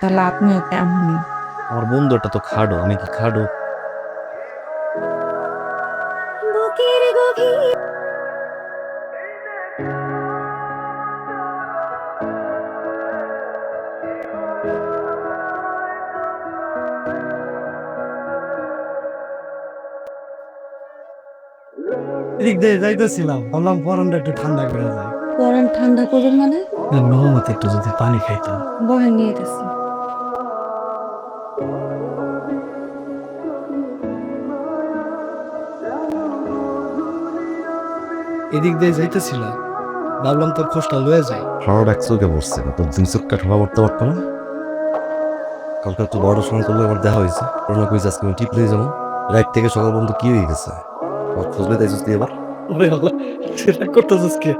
তাহলে আপনিও তেমনই আমার বন্ধুটা তো খাডো আমি কি খাডো দিয়ে যাইতেছিলাম ভাবলাম পরনটা একটু ঠান্ডা করে যায় পরান ঠান্ডা করবেন মানে? নহমতে একটু যদি পানি খাইতাম। বহে নিয়ে গেছি। এদিক দিয়ে যাইতেছিলাম ভাবলাম তোর খোঁজটা লয়ে যায় ফ্লাওয়ার এক চোখে বসছে না তোর দিন চোখটা ঠোলা পড়তে পারতো না। কালকে তো বড় সময় করলে আবার দেখা হয়েছে। করোনা কইছে আজকে আমি টিপ লিয়ে যাব। রাত থেকে সকাল পর্যন্ত কি হয়ে গেছে? আমার খুঁজলে তুই এবার? ওরে আল্লাহ সেটা করতেছিস কে?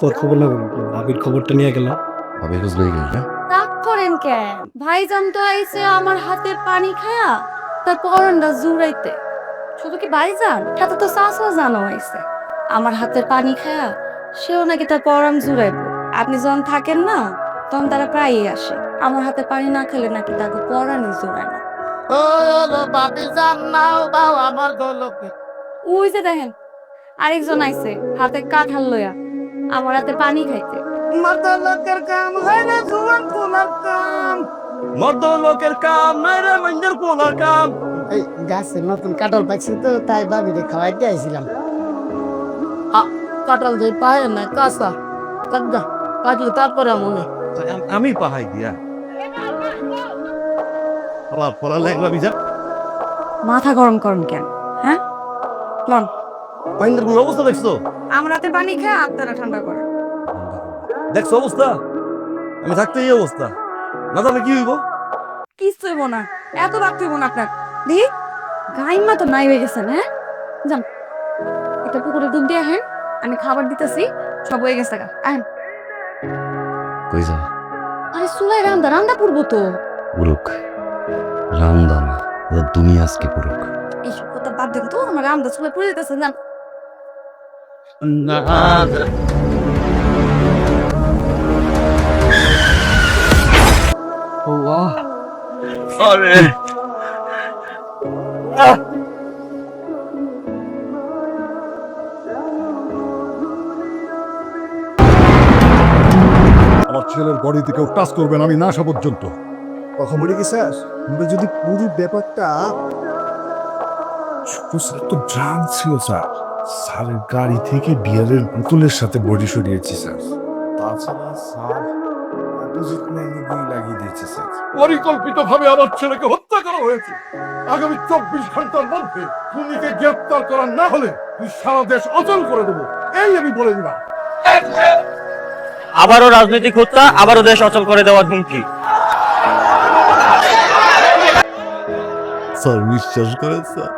তোর খবর না ভাবির খবরটা নিয়ে গেলাম। ভাবি খুঁজলে গেলি না রাগ করেন কেন ভাইজান তো আইছে আমার হাতের পানি খায়া তার পরনটা জুড়াইতে। শুধু কি ভাইজান? সাথে তো চাষা জানো আইছে। আমার হাতের পানি খায়া সেও নাকি তার পরাম জুড়াইব। আপনি যখন থাকেন না তখন তারা প্রায়ই আসে। আমার হাতে পানি না খেলে নাকি তাকে পরানই জুড়ায় না। ওই যে দেখেন আরেকজন আইছে হাতে কাঁঠাল লইয়া। আমার হাতে পানি খাইতে। মর্দ লোকের কাম। নাই রে মঞ্জের কোলার কাম। এই গাছে নতুন কাঁঠাল পাইছি তো তাই ভাবিরে খাওয়াইতে আইছিলাম। কাঁঠাল দিয়ে পায় না কাঁচা কাঁচা কাটলে তারপরে মনে আমি পাহাই দিয়া পড়া লাগলা বিজা মাথা গরম করেন কেন? হ্যাঁ? লন। মহেন্দ্র কোন অবস্থা দেখছ? আমার হাতে পানি খেয়ে আপনারা ঠান্ডা করে দেখছ অবস্থা? আমি থাকতে এই অবস্থা। না তাহলে কি হইব? কিচ্ছু হইব না। এত রাখতে হইব না আপনার। দেখি গাইমা তো নাই হয়ে গেছেন হ্যাঁ? যান। একটা পুকুরে ডুব দিয়ে হ্যাঁ আমি খাবার দিতেছি সব হয়ে গেছে গা আহেন কই যা আরে সুলাই রান্দা রান্দা পড়ব তো পুরুক রামদান দুনিয়া আজকে পুরুক এইসব কথা বাদ দেন তো আমার রান্দা সুলাই পড়ে যেতেছে যান ও আহ, আমার ছেলের বডিতে কেউ টাচ করবেন আমি না আসা পর্যন্ত। কখন বলে কি স্যার? আমরা যদি পুরো ব্যাপারটা স্যার তো ড্রাম ছিল স্যার। স্যারের গাড়ি থেকে বিয়ারের বোতলের সাথে বডি সরিয়েছি স্যার। তাছাড়া স্যার অপোজিট লাগিয়ে দিয়েছে স্যার। পরিকল্পিত ভাবে আমার ছেলেকে হত্যা করা হয়েছে। আগামী চব্বিশ ঘণ্টার মধ্যে খুনিকে গ্রেপ্তার করা না হলে তুই সারা দেশ অচল করে দেবো। এই আমি বলে দিলাম। আবারও রাজনৈতিক হত্যা আবারও দেশ অচল করে দেওয়ার হুমকি। স্যার বিশ্বাস করেন স্যার।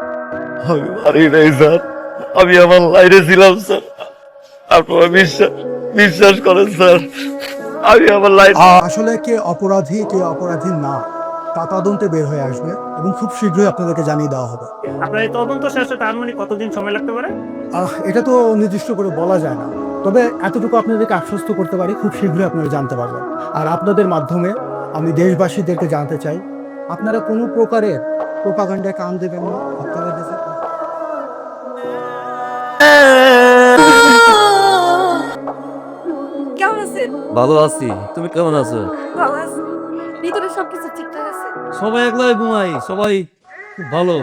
আমি পারি নাই স্যার। আমি আমার লাইনে ছিলাম স্যার। আপনারা বিশ্বাস বিশ্বাস করেন স্যার। আমি আমার লাইন আসলে কে অপরাধী কে অপরাধী না তা তদন্তে বের হয়ে আসবে এবং খুব শীঘ্রই আপনাদেরকে জানিয়ে দেওয়া হবে। আপনার এই তদন্ত শেষে তার মানে কতদিন সময় লাগতে পারে? এটা তো নির্দিষ্ট করে বলা যায় না। তবে এতটুকু আপনাদেরকে আশ্বস্ত করতে পারি খুব শীঘ্রই আপনারা জানতে পারবেন। আর আপনাদের মাধ্যমে আমি দেশবাসীদেরকে জানতে চাই আপনারা কোনো প্রকারের প্রোপাগান্ডায় কান দেবেন না আপনারা দেশে? কেমন আছেন? ভালো আছি। তুমি কেমন আছো? ভালো আছি। ভিতরে সবকিছু ঠিকঠাক আছে? সবাই একলাই ঘুমাই সবাই খুব ভালো।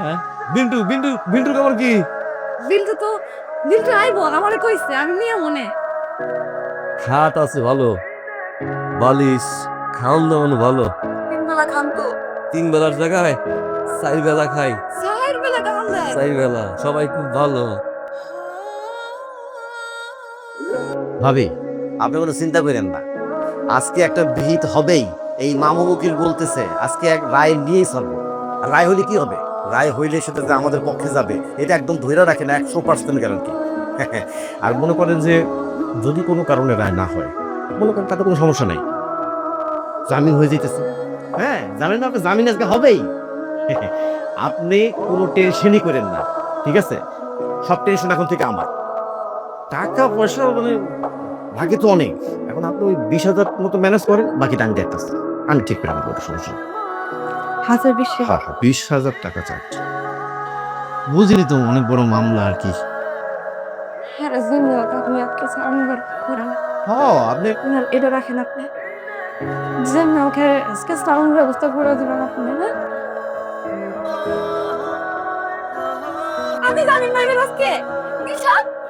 হ্যাঁ? বিন্টু বিন্টু বিন্টুর খবর কি? বিলটু তো বিলটু আইবো আমারে কইছে আমি নিয়ে মনে। খাট আছে ভালো বালিশ খাওয়ান দাওয়ানো ভালো। তিন বেলা খান তো। তিন বেলার জায়গায় চার বেলা খাই। চার বেলা খান দেয় চার বেলা সবাই খুব ভালো। ভাবি আপনি কোনো চিন্তা করেন না। আজকে একটা ভিত হবেই এই মামু বলতেছে আজকে এক রায় নিয়েই চলবো। রায় হলে কি হবে? রায় হইলে সেটা যে আমাদের পক্ষে যাবে, এটা একদম ধৈর্য রাখে না, একশো পার্সেন্ট গ্যারান্টি আর মনে করেন যে, যদি কোনো কারণে রায় না হয়, মনে করেন তাতে কোনো সমস্যা নাই। জামিন হয়ে যেতেছে হ্যাঁ জামিন হবে জামিন আজকে হবেই। আপনি কোনো টেনশনই করেন না, ঠিক আছে? সব টেনশন এখন থেকে আমার। টাকা পয়সা মানে ভাগে তো অনেক। এখন আপনি ওই বিশ হাজার মতো ম্যানেজ করেন বাকিটা আমি দেখতেছি আমি ঠিক করে নেব সমস্যা নেই। হাজার বিশে হ্যাঁ হ্যাঁ বিশ হাজার টাকা চার্জ বুঝিনি তো অনেক বড় মামলা আর কি। হ্যাঁ আপনি আজকে করেন। হ্যাঁ আপনি এটা রাখেন আপনি। আমাকে আজকে ব্যবস্থা করে দিবেন আপনি জানি না আজকে?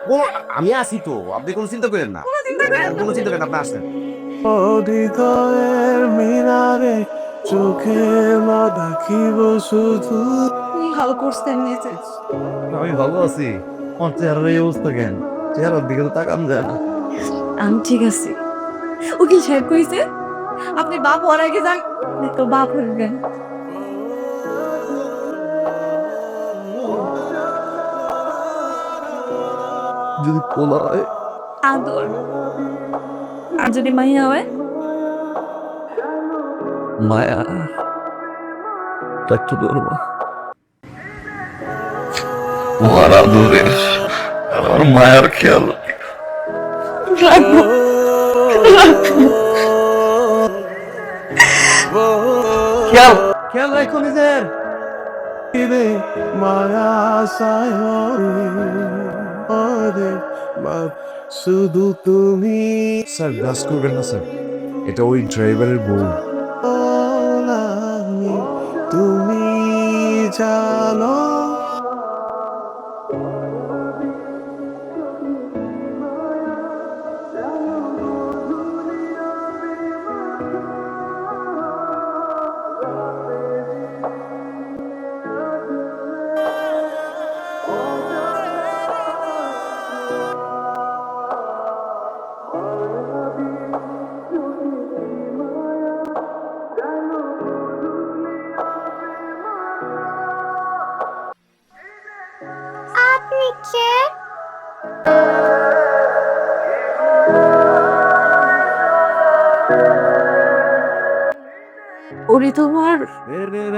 কোনো- আমি আসি তো আপনি কোনো চিন্তা করেন না। কোনো চিন্তা করেন আপনি আসেন। হৃদয়ের মিনারে চোখে না দেখিব শুধু। ভালো করছেন নিজে? আমি ভালো আছি। আমার চেহারার এই অবস্থা কেন? চেহারার দিকে তো তাকান যায় না। আমি ঠিক আছি। উকিল সাহেব কইছে আপনি বাপ হওয়ার আগে যান তো বাপ হইবেন যদি পোলা হয় আদর। আর যদি মাইয়া হয়? মায়া। একটু ধরবো আমার আদরে আমার মায়ের খেয়াল। খেয়াল। খেয়াল রাখো নিজের। মায়া শুধু তুমি। স্যার গাছ করবেন না স্যার। এটা ওই ড্রাইভারের বউ। জানো আপনি কে ওরে তোমার রে রে